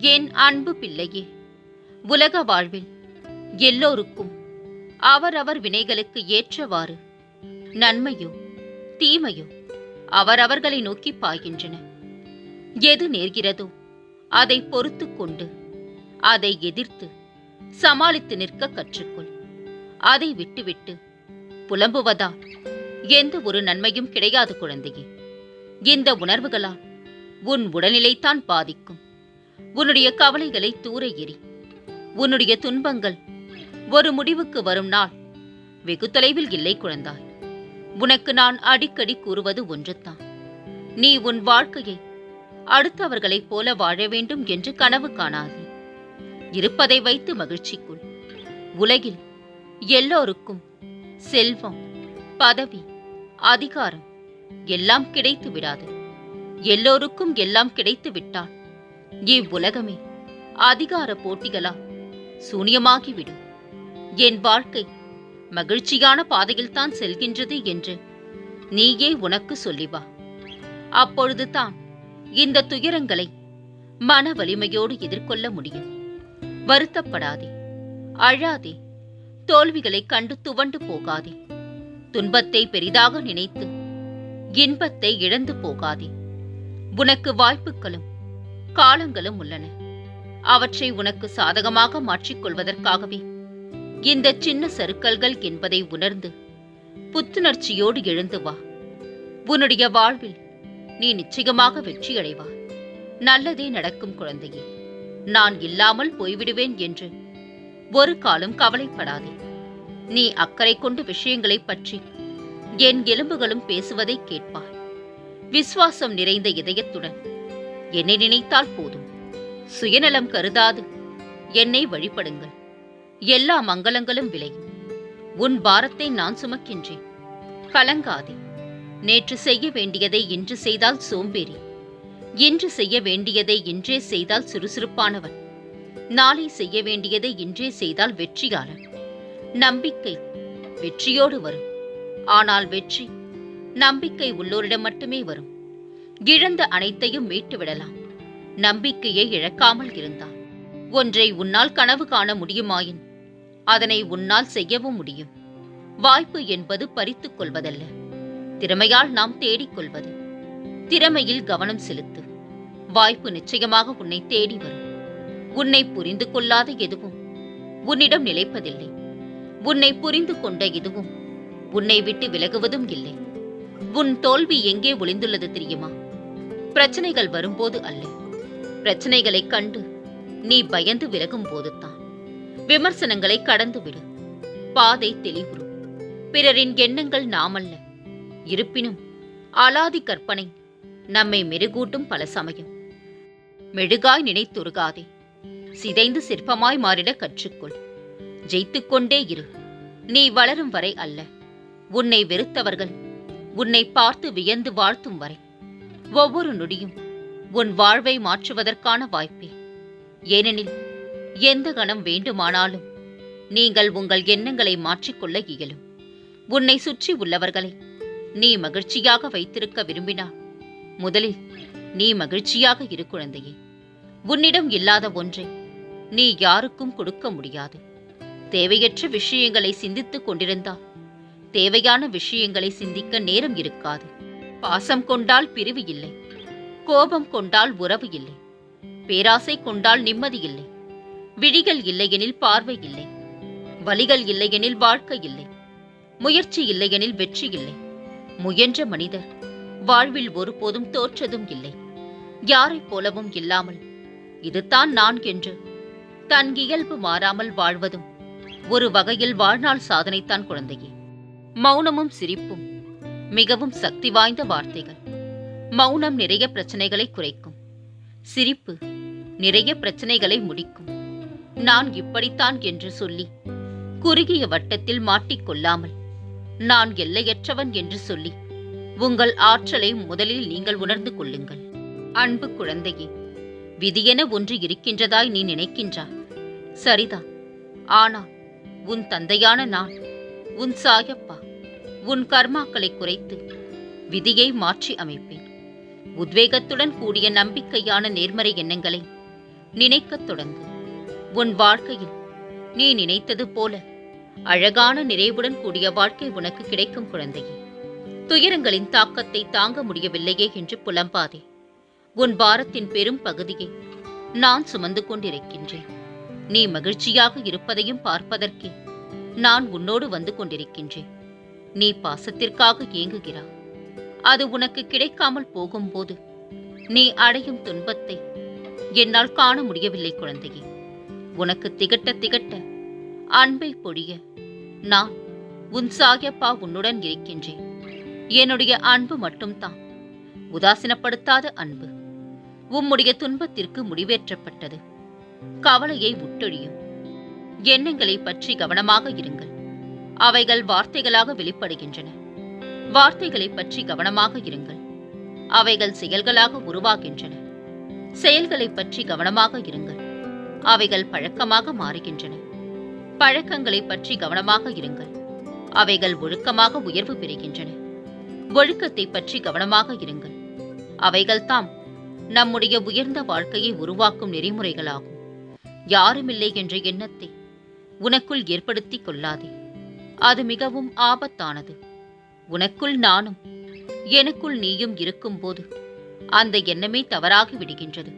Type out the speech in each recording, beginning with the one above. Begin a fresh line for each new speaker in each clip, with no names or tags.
என் அன்பு பிள்ளையே உலக வாழ்வில் எல்லோருக்கும் அவரவர் வினைகளுக்கு ஏற்றவாறு நன்மையோ தீமையோ அவரவர்களை நோக்கி பாய்கின்றன. எது நேர்கிறதோ அதை பொறுத்து கொண்டு அதை எதிர்த்து சமாளித்து நிற்க கற்றுக்கொள். அதை விட்டுவிட்டு புலம்புவதால் எந்த ஒரு நன்மையும் கிடையாது குழந்தையே. இந்த உணர்வுகளால் உன் உடல்நிலைத்தான் பாதிக்கும். உன்னுடைய கவலைகளை தூர எறி. உன்னுடைய துன்பங்கள் ஒரு முடிவுக்கு வரும் நாள். வெகு தொலைவில் இல்லை குழந்தாய். உனக்கு நான் அடிக்கடி கூறுவது ஒன்றுதான் நீ உன் வாழ்க்கையை அடுத்தவர்களைப் போல வாழ வேண்டும் என்று கனவு காணாதே. இருப்பதை வைத்து மகிழ்ச்சிக்குள். உலகில் எல்லோருக்கும் செல்வம் பதவி அதிகாரம் எல்லாம் கிடைத்து விடாது. எல்லோருக்கும் எல்லாம் கிடைத்து விட்டால் இவ்வுலகமே அதிகார போட்டிகளால் சூனியமாகிவிடும். என் வாழ்க்கை மகிழ்ச்சியான பாதையில்தான் செல்கின்றது என்று நீயே உனக்கு சொல்லி வா அப்பொழுது தான் இந்த துயரங்களை மன வலிமையோடு எதிர்கொள்ள முடியும். வருத்தப்படாதே. அழாதே. தோல்விகளை கண்டு துவண்டு போகாதே. துன்பத்தை பெரிதாக நினைத்து இன்பத்தை இழந்து போகாதே. உனக்கு வாய்ப்புகளும் காலங்களும் உள்ளன. அவற்றை உனக்கு சாதகமாக மாற்றிக்கொள்வதற்காகவே இந்த சின்ன சருக்கல்கள் என்பதை உணர்ந்து புத்துணர்ச்சியோடு எழுந்து வா. உன்னுடைய வாழ்வில் நீ நிச்சயமாக வெற்றியடைவா. நல்லதே நடக்கும் குழந்தையே. நான் இல்லாமல் போய்விடுவேன் என்று ஒரு காலம் கவலைப்படாதே. நீ அக்கறை கொண்டு விஷயங்களைப் பற்றி என் எலும்புகளும் பேசுவதை கேட்பாய். விசுவாசம் நிறைந்த இதயத்துடன் என்னை நினைத்தால் போதும். சுயநலம் கருதாது. என்னை வழிபடுங்கள். எல்லா மங்களங்களும் விளையும். உன் பாரத்தை நான் சுமக்கின்றேன். கலங்காதே. நேற்று செய்ய வேண்டியதை இன்று செய்தால் சோம்பேறி. இன்று செய்ய வேண்டியதை இன்றே செய்தால் சுறுசுறுப்பானவன். நாளை செய்ய வேண்டியதை இன்றே செய்தால் வெற்றியாளன். நம்பிக்கை வெற்றியோடு வரும். ஆனால் வெற்றி நம்பிக்கை உள்ளோரிடம் மட்டுமே வரும். இழந்த அனைத்தையும் மீட்டுவிடலாம். நம்பிக்கையை இழக்காமல் இருந்தால் ஒன்றை உன்னால் கனவு காண முடியுமாயின் அதனை உன்னால் செய்யவும் முடியும். வாய்ப்பு என்பது பறித்துக் கொள்வதல்ல. திறமையால் நாம் தேடிக் கொள்வது. திறமையில் கவனம் செலுத்து. வாய்ப்பு நிச்சயமாக உன்னை தேடி வரும். உன்னை புரிந்து கொள்ளாத எதுவும் உன்னிடம் நிலைப்பதில்லை. உன்னை புரிந்து கொண்ட எதுவும் உன்னை விட்டு விலகுவதும் இல்லை. உன் தோல்வி எங்கே ஒளிந்துள்ளது தெரியுமா? பிரச்சனைகள் வரும்போது அல்ல. பிரச்சனைகளைக் கண்டு நீ பயந்து விலகும் போதுதான். விமர்சனங்களை கடந்துவிடு பாதை தெளிவுறும் பிறரின் எண்ணங்கள் நாமல்ல. இருப்பினும் அலாதி கற்பனை நம்மை மெருகூட்டும் பல சமயம். மெழுகாய் நினைத்துருகாதே. சிதைந்து சிற்பமாய் மாறிட கற்றுக்கொள். ஜெயித்துக் கொண்டே இரு. நீ வளரும் வரை அல்ல. உன்னை வெறுத்தவர்கள் உன்னை பார்த்து வியந்து வாழ்த்தும் வரை. ஒவ்வொரு நொடியும் உன் வாழ்வை மாற்றுவதற்கான வாய்ப்பே. ஏனெனில் எந்த கணம் வேண்டுமானாலும் நீங்கள் உங்கள் எண்ணங்களை மாற்றிக்கொள்ள இயலும். உன்னை சுற்றி உள்ளவர்களை நீ மகிழ்ச்சியாக வைத்திருக்க விரும்பினால் முதலில் நீ மகிழ்ச்சியாக இரு குழந்தையே. உன்னிடம் இல்லாத ஒன்றை நீ யாருக்கும் கொடுக்க முடியாது. தேவையற்ற விஷயங்களை சிந்தித்துக் கொண்டிருந்தால் தேவையான விஷயங்களை சிந்திக்க நேரம் இருக்காது. பாசம் கொண்டால் பிரிவு இல்லை. கோபம் கொண்டால் உறவு இல்லை. பேராசை கொண்டால் நிம்மதி இல்லை. விழிகள் இல்லையெனில் பார்வை இல்லை. வலிகள் இல்லையெனில் வாழ்க்கை இல்லை. முயற்சி இல்லையெனில் வெற்றி இல்லை. முயன்ற மனிதர் வாழ்வில் ஒருபோதும் தோற்றதும் இல்லை. யாரைப் போலவும் இல்லாமல் இதுதான் நான் என்று தன் இயல்பு மாறாமல் வாழ்வதும் ஒரு வகையில் வாழ்நாள் சாதனைத்தான் குழந்தையே. மௌனமும் சிரிப்பும் மிகவும் சக்தி வாய்ந்த வார்த்தைகள். மௌனம் நிறைய பிரச்சனைகளை குறைக்கும். சிரிப்பு நிறைய பிரச்சனைகளை முடிக்கும். நான் இப்படித்தான் என்று சொல்லி குறுகிய வட்டத்தில் மாட்டிக்கொள்ளாமல் நான் எல்லையற்றவன் என்று சொல்லி உங்கள் ஆற்றலை முதலில் நீங்கள் உணர்ந்து கொள்ளுங்கள். அன்பு குழந்தையே விதியென ஒன்று இருக்கின்றதாய் நீ நினைக்கின்றாய் சரிதான். ஆனால் உன் தந்தையான நான் உன் சாயப்பா உன் கர்மாக்களை குறைத்து விதியை மாற்றி அமைப்பேன். உத்வேகத்துடன் கூடிய நம்பிக்கையான நேர்மறை எண்ணங்களை நினைக்கத் தொடங்கு. உன் வாழ்க்கையில் நீ நினைத்தது போல அழகான நிறைவுடன் கூடிய வாழ்க்கை உனக்கு கிடைக்கும் குழந்தையே. துயரங்களின் தாக்கத்தை தாங்க முடியவில்லையே என்று புலம்பாதே. உன் பாரத்தின் பெரும் பகுதியை நான் சுமந்து கொண்டிருக்கின்றேன். நீ மகிழ்ச்சியாக இருப்பதையும் பார்ப்பதற்கே நான் உன்னோடு வந்து கொண்டிருக்கின்றேன். நீ பாசத்திற்காக ஏங்குகிறாய் அது உனக்கு கிடைக்காமல் போகும்போது நீ அடையும் துன்பத்தை என்னால் காண முடியவில்லை குழந்தையே. உனக்கு திகட்ட திகட்ட அன்பை பொழிய நான் உன் சாயப்பா உன்னுடன் இருக்கின்றேன். என்னுடைய அன்பு மட்டும்தான். உதாசீனப்படுத்தாத அன்பு. உம்முடைய துன்பத்திற்கு முடிவேற்றப்பட்டது. கவலையை விட்டொழியும். எண்ணங்களை பற்றி கவனமாக இருங்கள். அவைகள் வார்த்தைகளாக வெளிப்படுகின்றன. வார்த்தைகளை பற்றி கவனமாக இருங்கள். அவைகள் செயல்களாக உருவாகின்றன. செயல்களை பற்றி கவனமாக இருங்கள். அவைகள் பழக்கமாக மாறுகின்றன. பழக்கங்களை பற்றி கவனமாக இருங்கள். அவைகள் ஒழுக்கமாக உயர்வு பெறுகின்றன. ஒழுக்கத்தை பற்றி கவனமாக இருங்கள். அவைகள்தாம் நம்முடைய உயர்ந்த வாழ்க்கையை உருவாக்கும் நெறிமுறைகளாகும். யாருமில்லை என்ற எண்ணத்தை உனக்குள் ஏற்படுத்திக் கொள்ளாதே. அது மிகவும் ஆபத்தானது. உனக்குள் நானும் எனக்குள் நீயும் இருக்கும்போது அந்த எண்ணமே தவறாகி விடுகின்றது.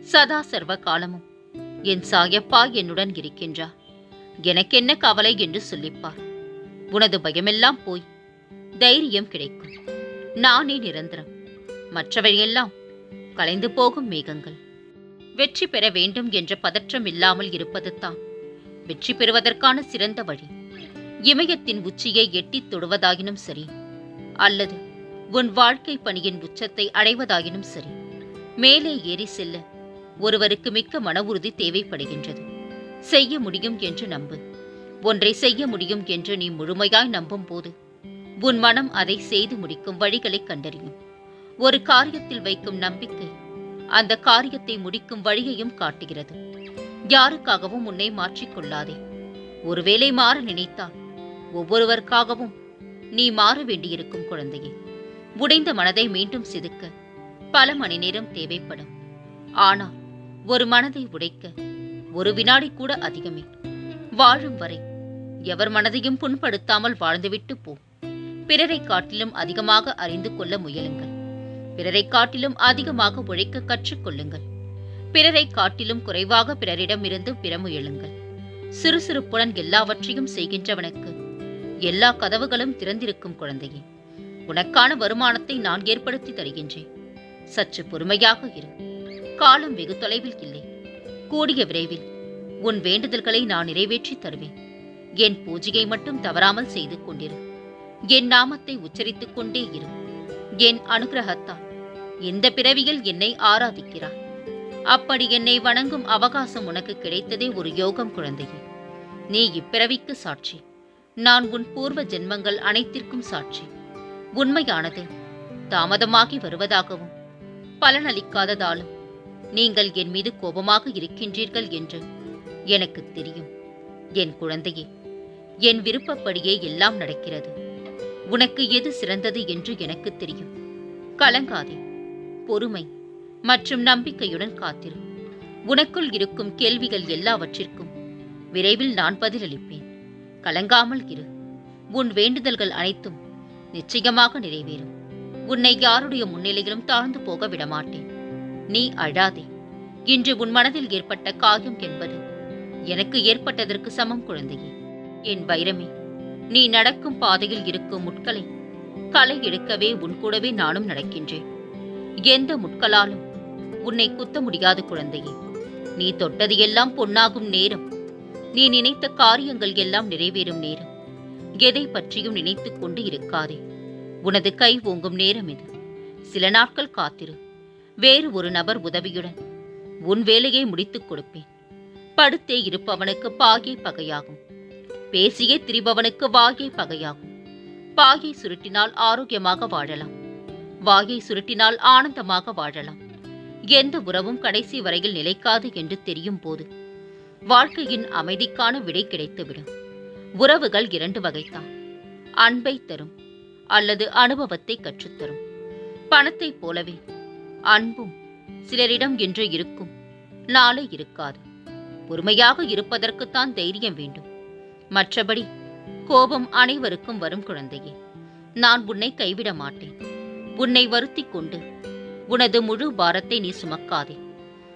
சதா சர்வ காலமும் என் சாயப்பா என்னுடன் இருக்கின்றார் எனக்கென்ன கவலை? என்று சொல்லிப்பார். உனது பயமெல்லாம் போய் தைரியம் கிடைக்கும். நானே நிரந்தரம். மற்றவையெல்லாம் கலைந்து போகும் மேகங்கள். வெற்றி பெற வேண்டும் என்ற பதற்றம் இல்லாமல் இருப்பது தான் வெற்றி பெறுவதற்கான சிறந்த வழி. இமயத்தின் உச்சியை எட்டித் தொடுவதாயினும் சரி அல்லது உன் வாழ்க்கை பணியின் உச்சத்தை அடைவதாயினும் சரி மேலே ஏறி செல்ல ஒருவருக்கு மிக்க மன உறுதி தேவைப்படுகின்றது. செய்ய முடியும் என்று நம்பு. ஒன்றை செய்ய முடியும் என்று நீ முழுமையாய் நம்பும் போது உன் மனம் அதை செய்து முடிக்கும் வழிகளை கண்டறியும். ஒரு காரியத்தில் வைக்கும் நம்பிக்கை அந்த காரியத்தை முடிக்கும் வழியையும் காட்டுகிறது. யாருக்காகவும் உன்னை மாற்றிக்கொள்ளாதே ஒருவேளை மாற நினைத்தால் ஒவ்வொருவருக்காகவும் நீ மாற வேண்டியிருக்கும் குழந்தையே. உடைந்த மனதை மீண்டும் சிதுக்க பல மணி நேரம் தேவைப்படும். ஆனால் ஒரு மனதை உடைக்க ஒரு வினாடி கூட அதிகமே. வாழும் வரை எவர் மனதையும் புண்படுத்தாமல் வாழ்ந்துவிட்டு போ. பிறரை காட்டிலும் அதிகமாக அறிந்து கொள்ள முயலுங்கள். பிறரை காட்டிலும் அதிகமாக உழைக்க கற்றுக்கொள்ளுங்கள் பிறரை காட்டிலும் குறைவாக பிறரிடமிருந்து பெற முயலுங்கள். சுறுசுறுப்புடன் எல்லாவற்றையும் செய்கின்றவனுக்கு எல்லா கதவுகளும் திறந்திருக்கும் குழந்தையே உனக்கான வருமானத்தை நான் ஏற்படுத்தி தருகின்றேன். சற்று பொறுமையாக இரு. காலம் வெகு தொலைவில் இல்லை. கூடிய விரைவில் உன் வேண்டுதல்களை நான் நிறைவேற்றி தருவேன். என் பூஜையை மட்டும் தவறாமல் செய்து கொண்டிரு. என் நாமத்தை உச்சரித்துக் கொண்டே இரு. என் அனுகிரகத்தால் இந்த பிறவியில் என்னை ஆராதிக்கிறார். அப்படி என்னை வணங்கும் அவகாசம் உனக்கு கிடைத்ததே ஒரு யோகம் குழந்தையே. நீ இப்பிறவிக்கு சாட்சி. நான் உன் பூர்வ ஜென்மங்கள் அனைத்திற்கும் சாட்சி. உண்மையானது தாமதமாகி வருவதாகவும் பலனளிக்காததாலும் நீங்கள் என் மீது கோபமாக இருக்கின்றீர்கள் என்று எனக்கு தெரியும். என் குழந்தையே என் விருப்பப்படியே எல்லாம் நடக்கிறது. உனக்கு எது சிறந்தது என்று எனக்கு தெரியும். கலங்காதே பொறுமை மற்றும் நம்பிக்கையுடன் காத்திரு. உனக்குள் இருக்கும் கேள்விகள் எல்லாவற்றிற்கும் விரைவில் நான் பதிலளிப்பேன். கலங்காமல் இரு. உன் வேண்டுதல்கள் அனைத்தும் நிச்சயமாக நிறைவேறும். உன்னை யாருடைய முன்னிலையிலும் தாழ்ந்து போக விடமாட்டேன். நீ அழாதே. இன்று உன் மனதில் ஏற்பட்ட காயம் என்பது எனக்கு ஏற்பட்டதற்கு சமம் குழந்தையே. என் வைரமே நீ நடக்கும் பாதையில் இருக்கும் முட்களை களை எடுக்கவே உன் கூடவே நானும் நடக்கின்றேன். எந்த முட்களாலும் உன்னை குத்த முடியாது குழந்தையே. நீ தொட்டது எல்லாம் பொன்னாகும் நேரம். நீ நினைத்த காரியங்கள் எல்லாம் நிறைவேறும் நேரம். எதை பற்றியும் நினைத்துக் கொண்டு இருக்காதே. உனது கை ஓங்கும் நேரம் இது. சில நாட்கள் காத்திரு. வேறு ஒரு நபர் உதவியுடன் உன் வேலையை முடித்துக் கொடுப்பேன். படுத்தே இருப்பவனுக்கு பாகை பகையாகும். பேசியே திரிபவனுக்கு வாயை பகையாகும். பாகை சுருட்டினால் ஆரோக்கியமாக வாழலாம். வாயை சுருட்டினால் ஆனந்தமாக வாழலாம். எந்த உறவும் கடைசி வரையில் நிலைக்காது என்று தெரியும் போது வாழ்க்கையின் அமைதிக்கான விடை கிடைத்துவிடும். உறவுகள் இரண்டு வகைதான். அன்பை தரும் அல்லது அனுபவத்தை கற்றுத்தரும். பணத்தைப் போலவே அன்பும் சிலரிடம் என்று இருக்கும் நாளை இருக்காது. பொறுமையாக இருப்பதற்குத்தான் தைரியம் வேண்டும். மற்றபடி கோபம் அனைவருக்கும் வரும் குழந்தையே நான் உன்னை கைவிட மாட்டேன். உன்னை வருத்திக் கொண்டு உனது முழு பாரத்தை நீ சுமக்காதே.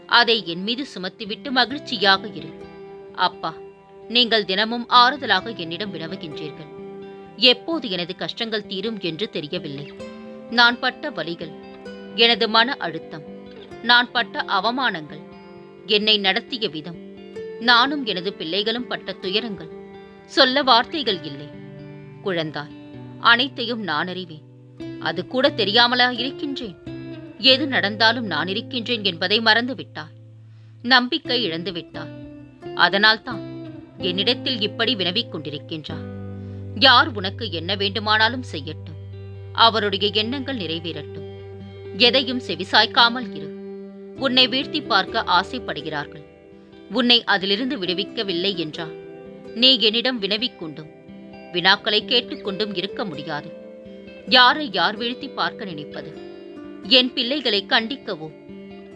அதை என் மீது சுமத்திவிட்டு மகிழ்ச்சியாக இரு. அப்பா நீங்கள் தினமும் ஆறுதலாக என்னிடம் வினவுகின்றீர்கள். எப்போது எனது கஷ்டங்கள் தீரும் என்று தெரியவில்லை. நான் பட்ட வழிகள் எனது மன அழுத்தம் நான் பட்ட அவமானங்கள் என்னை நடத்திய விதம் நானும் எனது பிள்ளைகளும் பட்ட துயரங்கள் சொல்ல வார்த்தைகள் இல்லை. குழந்தாய் அனைத்தையும் நான் அறிவேன். அது கூட தெரியாமலா இருக்கின்றேன்? எது நடந்தாலும் நான் இருக்கின்றேன் என்பதை மறந்துவிட்டாய்? நம்பிக்கை இழந்துவிட்டாய்? அதனால்தான் என்னிடத்தில் இப்படி வினவிக் கொண்டிருக்கின்றார் யார் உனக்கு என்ன வேண்டுமானாலும் செய்யட்டும். அவருடைய எண்ணங்கள் நிறைவேறட்டும். எதையும் செவிசாய்க்காமல் இரு. உன்னை வீழ்த்தி பார்க்க ஆசைப்படுகிறார்கள். உன்னை அதிலிருந்து விடுவிக்கவில்லை என்றால் நீ என்னிடம் வினவிக் கொண்டும் வினாக்களை கேட்டுக்கொண்டும் இருக்க முடியாது. யாரை யார் வீழ்த்தி பார்க்க நினைப்பது? என் பிள்ளைகளை கண்டிக்கவோ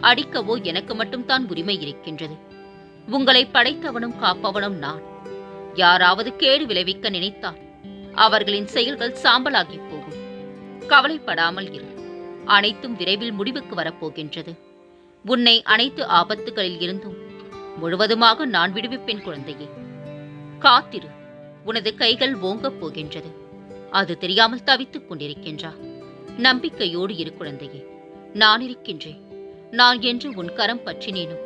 அடிக்கவோ எனக்கு மட்டும்தான் உரிமை இருக்கின்றது. உங்களை படைத்தவனும் காப்பவனும் நான். யாராவது கேடு விளைவிக்க நினைத்தால் அவர்களின் செயல்கள் சாம்பலாகி போகும். கவலைப்படாமல் இரு. அனைத்தும் விரைவில் முடிவுக்கு வரப்போகின்றது. உன்னை அனைத்து ஆபத்துகளில் இருந்தும் முழுவதுமாக நான் விடுவிப்பேன் குழந்தையே. காத்திரு. உனது கைகள் ஓங்கப் போகின்றது. அது தெரியாமல் தவித்துக் கொண்டிருக்கின்றா. நம்பிக்கையோடு இரு குழந்தையே. நான் இருக்கின்றேன். நான் என்று உன் கரம் பற்றினேனும்.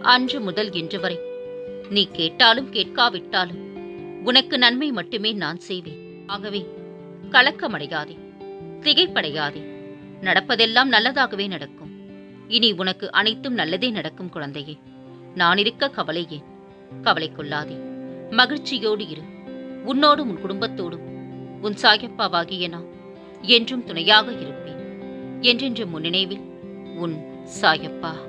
அன்று முதல் இன்று வரை. நீ கேட்டாலும் கேட்காவிட்டாலும் உனக்கு நன்மை மட்டுமே நான் செய்வேன். ஆகவே கலக்கமடையாதே திகைப்படையாதே. நடப்பதெல்லாம் நல்லதாகவே நடக்கும். இனி உனக்கு அனைத்தும் நல்லதே நடக்கும் குழந்தையே. நான் இருக்க கவலை ஏன்? கவலை கொள்ளாதே. மகிழ்ச்சியோடு இரு. உன்னோடும் உன் குடும்பத்தோடும். உன் சாயப்பாவாகிய நான் என்றும் துணையாக இருப்பேன். என்றென்று முன்னினைவில் உன் சாயப்பா.